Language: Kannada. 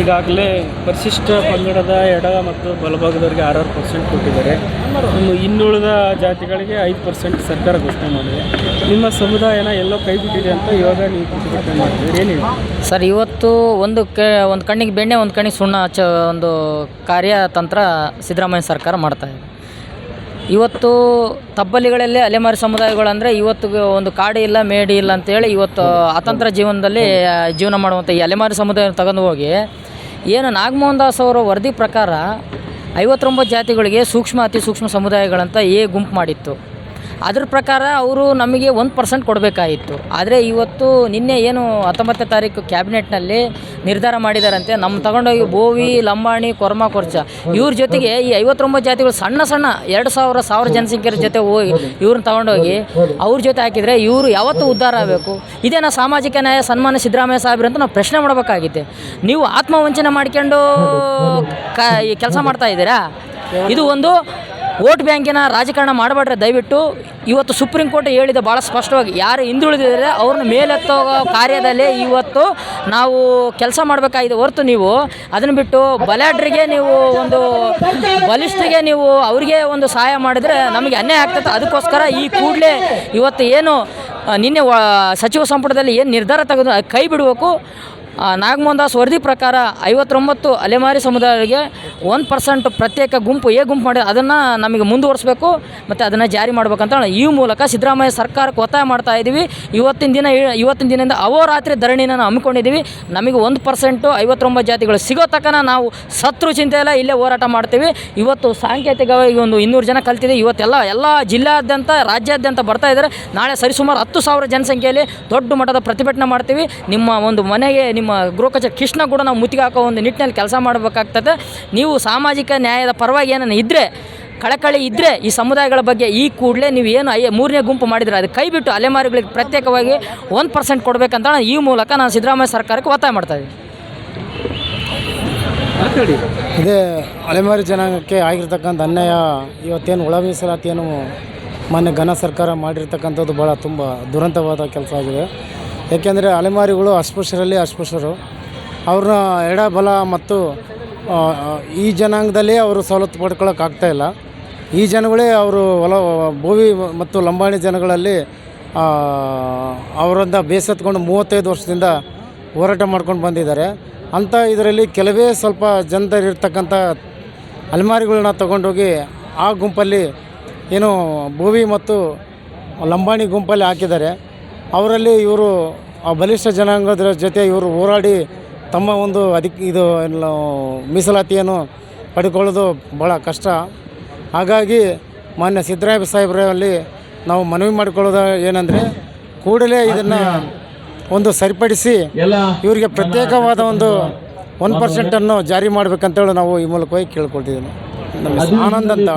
ಈಗಾಗಲೇ ಪರಿಶಿಷ್ಟ ಪಂಗಡದ ಎಡ ಮತ್ತು ಬಲಭಾಗದವರಿಗೆ ಆರಾರು ಪರ್ಸೆಂಟ್ ಕೊಟ್ಟಿದ್ದಾರೆ. ಇನ್ನು ಇನ್ನುಳಿದ ಜಾತಿಗಳಿಗೆ ಐದು ಪರ್ಸೆಂಟ್ ಸರ್ಕಾರ ಘೋಷಣೆ ಮಾಡಿದೆ. ನಿಮ್ಮ ಸಮುದಾಯನ ಎಲ್ಲೋ ಕೈ ಬಿಟ್ಟಿದೆ ಅಂತ ಇವಾಗ ನೀವು ಪ್ರತಿಭಟನೆ ಮಾಡಿದ್ರಿ ಏನು ಸರ್, ಇವತ್ತು ಒಂದು ಒಂದು ಕಣ್ಣಿಗೆ ಬೆಣ್ಣೆ, ಒಂದು ಕಣ್ಣಿಗೆ ಸುಣ್ಣ ಹಚ್ಚ ಒಂದು ಕಾರ್ಯತಂತ್ರ ಸಿದ್ದರಾಮಯ್ಯ ಸರ್ಕಾರ ಮಾಡ್ತಾ ಇದೆ. ಇವತ್ತು ತಬ್ಬಲಿಗಳಲ್ಲಿ ಅಲೆಮಾರಿ ಸಮುದಾಯಗಳಂದರೆ ಇವತ್ತು ಒಂದು ಕಾಡು ಇಲ್ಲ, ಮೇಡಿ ಇಲ್ಲ ಅಂತೇಳಿ ಇವತ್ತು ಅತಂತ್ರ ಜೀವನದಲ್ಲಿ ಜೀವನ ಮಾಡುವಂಥ ಈ ಅಲೆಮಾರಿ ಸಮುದಾಯ ತಗೊಂಡು ಹೋಗಿ ಏನು ನಾಗಮೋಹನ್ ದಾಸ್ ಅವರ ವರದಿ ಪ್ರಕಾರ ಐವತ್ತೊಂಬತ್ತು ಜಾತಿಗಳಿಗೆ ಸೂಕ್ಷ್ಮ, ಅತಿ ಸೂಕ್ಷ್ಮ ಸಮುದಾಯಗಳಂತ ಎ ಗುಂಪು ಮಾಡಿತ್ತು. ಅದ್ರ ಪ್ರಕಾರ ಅವರು ನಮಗೆ ಒಂದು ಪರ್ಸೆಂಟ್ ಕೊಡಬೇಕಾಗಿತ್ತು ಆದರೆ ಇವತ್ತು ನಿನ್ನೆ ಏನು ಹತ್ತೊಂಬತ್ತನೇ ತಾರೀಕು ಕ್ಯಾಬಿನೆಟ್ನಲ್ಲಿ ನಿರ್ಧಾರ ಮಾಡಿದಾರಂತೆ. ನಮ್ಮ ತಗೊಂಡೋಗಿ ಬೋವಿ, ಲಂಬಾಣಿ, ಕೊರ್ಮ, ಕೊರ್ಚ. ಇವ್ರ ಜೊತೆಗೆ ಈ ಐವತ್ತೊಂಬತ್ತು ಜಾತಿಗಳು ಸಣ್ಣ ಸಣ್ಣ ಎರಡು ಸಾವಿರ ಸಾವಿರ ಜನಸಂಖ್ಯೆಯ ಜೊತೆ ಹೋಗಿ ಇವ್ರನ್ನ ತಗೊಂಡೋಗಿ ಅವ್ರ ಜೊತೆ ಹಾಕಿದರೆ ಇವರು ಯಾವತ್ತೂ ಉದ್ಧಾರ ಆಗಬೇಕು. ಇದೇನಾ ಸಾಮಾಜಿಕ ನ್ಯಾಯ ಸನ್ಮಾನ ಸಿದ್ದರಾಮಯ್ಯ ಸಾಹೇಬ್ರು ಅಂತ ನಾವು ಪ್ರಶ್ನೆ ಮಾಡಬೇಕಾಗಿದೆ ನೀವು ಆತ್ಮವಂಚನೆ ಮಾಡ್ಕೊಂಡು ಕ ಕೆಲಸ ಮಾಡ್ತಾ ಇದ್ದೀರಾ? ಇದು ಒಂದು ವೋಟ್ ಬ್ಯಾಂಕಿನ ರಾಜಕಾರಣ ಮಾಡಬೇಡ್ರೆ, ದಯವಿಟ್ಟು. ಇವತ್ತು ಸುಪ್ರೀಂ ಕೋರ್ಟ್ ಹೇಳಿದೆ ಭಾಳ ಸ್ಪಷ್ಟವಾಗಿ. ಯಾರು ಹಿಂದುಳಿದಿದ್ದಾರೆ, ಅವ್ರನ್ನ ಮೇಲೆತ್ತೋ ಕಾರ್ಯದಲ್ಲಿ ಇವತ್ತು ನಾವು ಕೆಲಸ ಮಾಡಬೇಕಾಗಿದೆ. ಹೊರತು ನೀವು ಅದನ್ನು ಬಿಟ್ಟು ಬಲಾಢ್ರಿಗೆ ನೀವು ಒಂದು ಬಲಿಷ್ಠರಿಗೆ ನೀವು ಅವರಿಗೆ ಒಂದು ಸಹಾಯ ಮಾಡಿದರೆ ನಮಗೆ ಅನ್ಯಾಯ ಆಗ್ತದೆ ಅದಕ್ಕೋಸ್ಕರ ಈ ಕೂಡಲೇ ಇವತ್ತು ಏನು, ನಿನ್ನೆ ಸಚಿವ ಸಂಪುಟದಲ್ಲಿ ಏನು ನಿರ್ಧಾರ ತೆಗೆದು ಕೈ ಬಿಡಬೇಕು ಆ, ನಾಗಮೋಹನ್ ದಾಸ್ ವರದಿ ಪ್ರಕಾರ ಐವತ್ತೊಂಬತ್ತು ಅಲೆಮಾರಿ ಸಮುದಾಯಗಳಿಗೆ ಒಂದು ಪರ್ಸೆಂಟ್ ಪ್ರತ್ಯೇಕ ಗುಂಪು ಏ ಗುಂಪು ಮಾಡಿ ಅದನ್ನು ನಮಗೆ ಮುಂದುವರಿಸಬೇಕು ಮತ್ತು ಅದನ್ನು ಜಾರಿ ಮಾಡಬೇಕಂತ ಈ ಮೂಲಕ ಸಿದ್ದರಾಮಯ್ಯ ಸರ್ಕಾರಕ್ಕೆ ಒತ್ತಾಯ ಮಾಡ್ತಾ ಇದ್ದೀವಿ. ಇವತ್ತಿನ ದಿನ ಇವತ್ತಿನ ದಿನದಿಂದ ಅವರಾತ್ರಿ ಧರಣಿನ ನಾವು ಹಮ್ಮಿಕೊಂಡಿದ್ದೀವಿ. ನಮಗೆ ಒಂದು ಪರ್ಸೆಂಟು ಐವತ್ತೊಂಬತ್ತು ಜಾತಿಗಳು ಸಿಗೋ ತಕ್ಕನ ನಾವು ಸತ್ರು ಚಿಂತೆ ಇಲ್ಲ ಇಲ್ಲೇ ಹೋರಾಟ ಮಾಡ್ತೀವಿ. ಇವತ್ತು ಸಾಂಕೇತಿಕವಾಗಿ ಒಂದು ಇನ್ನೂರು ಜನ ಕಲ್ತಿದೆ. ಇವತ್ತೆಲ್ಲ ಎಲ್ಲ ಜಿಲ್ಲಾದ್ಯಂತ ರಾಜ್ಯಾದ್ಯಂತ ಬರ್ತಾ ಇದ್ದಾರೆ. ನಾಳೆ ಸರಿಸುಮಾರು ಹತ್ತು ಸಾವಿರ ಜನಸಂಖ್ಯೆಯಲ್ಲಿ ದೊಡ್ಡ ಮಟ್ಟದ ಪ್ರತಿಭಟನೆ ಮಾಡ್ತೀವಿ. ನಿಮ್ಮ ಒಂದು ಮನೆಗೆ ಗೃಹ ಕಚೇರಿ ಕೃಷ್ಣ ಕೂಡ ನಾವು ಮುತ್ತಿಗೆ ಹಾಕೋ ಒಂದು ನಿಟ್ಟಿನಲ್ಲಿ ಕೆಲಸ ಮಾಡಬೇಕಾಗ್ತದೆ. ನೀವು ಸಾಮಾಜಿಕ ನ್ಯಾಯದ ಪರವಾಗಿ ಏನನ್ನ ಇದ್ದರೆ ಕಳಕಳಿ ಇದ್ದರೆ ಈ ಸಮುದಾಯಗಳ ಬಗ್ಗೆ ಈ ಕೂಡಲೇ ನೀವು ಏನು ಐ ಮೂರನೇ ಗುಂಪು ಮಾಡಿದರೆ ಅದು ಕೈ ಬಿಟ್ಟು ಅಲೆಮಾರಿಗಳಿಗೆ ಪ್ರತ್ಯೇಕವಾಗಿ ಒಂದು ಪರ್ಸೆಂಟ್ ಕೊಡಬೇಕಂತ ಈ ಮೂಲಕ ನಾನು ಸಿದ್ದರಾಮಯ್ಯ ಸರ್ಕಾರಕ್ಕೆ ಒತ್ತಾಯ ಮಾಡ್ತಾ ಇದ್ದೀನಿ. ಇದೇ ಅಲೆಮಾರಿ ಜನಾಂಗಕ್ಕೆ ಆಗಿರ್ತಕ್ಕಂಥ ಅನ್ಯಾಯ ಇವತ್ತೇನು ಒಳ ಮೀಸಲಾತಿಯನ್ನು ಮಾನ್ಯ ಘನ ಸರ್ಕಾರ ಮಾಡಿರ್ತಕ್ಕಂಥದ್ದು ಭಾಳ ತುಂಬ ದುರಂತವಾದ ಕೆಲಸ ಆಗಿದೆ. ಏಕೆಂದರೆ ಅಲೆಮಾರಿಗಳು ಅಸ್ಪೃಶ್ಯರಲ್ಲಿ ಅಸ್ಪೃಶ್ಯರು. ಅವ್ರನ್ನ ಎಡ ಬಲ ಮತ್ತು ಈ ಜನಾಂಗದಲ್ಲಿ ಅವರು ಸವಲತ್ತು ಪಡ್ಕೊಳ್ಳೋಕ್ಕಾಗ್ತಾ ಇಲ್ಲ. ಈ ಜನಗಳೇ ಅವರು ಹೊಲ ಭೋವಿ ಮತ್ತು ಲಂಬಾಣಿ ಜನಗಳಲ್ಲಿ ಅವರಿಂದ ಬೇಸತ್ಕೊಂಡು ಮೂವತ್ತೈದು ವರ್ಷದಿಂದ ಹೋರಾಟ ಮಾಡ್ಕೊಂಡು ಬಂದಿದ್ದಾರೆ. ಅಂಥ ಇದರಲ್ಲಿ ಕೆಲವೇ ಸ್ವಲ್ಪ ಜನರಿರ್ತಕ್ಕಂಥ ಅಲೆಮಾರಿಗಳನ್ನ ತಗೊಂಡೋಗಿ ಆ ಗುಂಪಲ್ಲಿ ಏನು ಭೋವಿ ಮತ್ತು ಲಂಬಾಣಿ ಗುಂಪಲ್ಲಿ ಹಾಕಿದ್ದಾರೆ. ಅವರಲ್ಲಿ ಇವರು ಆ ಬಲಿಷ್ಠ ಜನಾಂಗದ ಜೊತೆ ಇವರು ಹೋರಾಡಿ ತಮ್ಮ ಒಂದು ಅದಕ್ಕೆ ಇದು ಏನು ಮೀಸಲಾತಿಯನ್ನು ಪಡ್ಕೊಳ್ಳೋದು ಭಾಳ ಕಷ್ಟ. ಹಾಗಾಗಿ ಮಾನ್ಯ ಸಿದ್ದರಾಮಯ್ಯ ಸಾಹೇಬರಲ್ಲಿ ನಾವು ಮನವಿ ಮಾಡಿಕೊಳ್ಳೋದು ಏನಂದರೆ ಕೂಡಲೇ ಇದನ್ನು ಒಂದು ಸರಿಪಡಿಸಿ ಇವರಿಗೆ ಪ್ರತ್ಯೇಕವಾದ ಒಂದು ಒನ್ ಪರ್ಸೆಂಟನ್ನು ಜಾರಿ ಮಾಡಬೇಕಂತೇಳಿ ನಾವು ಈ ಮೂಲಕವಾಗಿ ಕೇಳ್ಕೊಳ್ತಿದ್ದೀನಿ. ಆನಂದ್ ಅಂತ.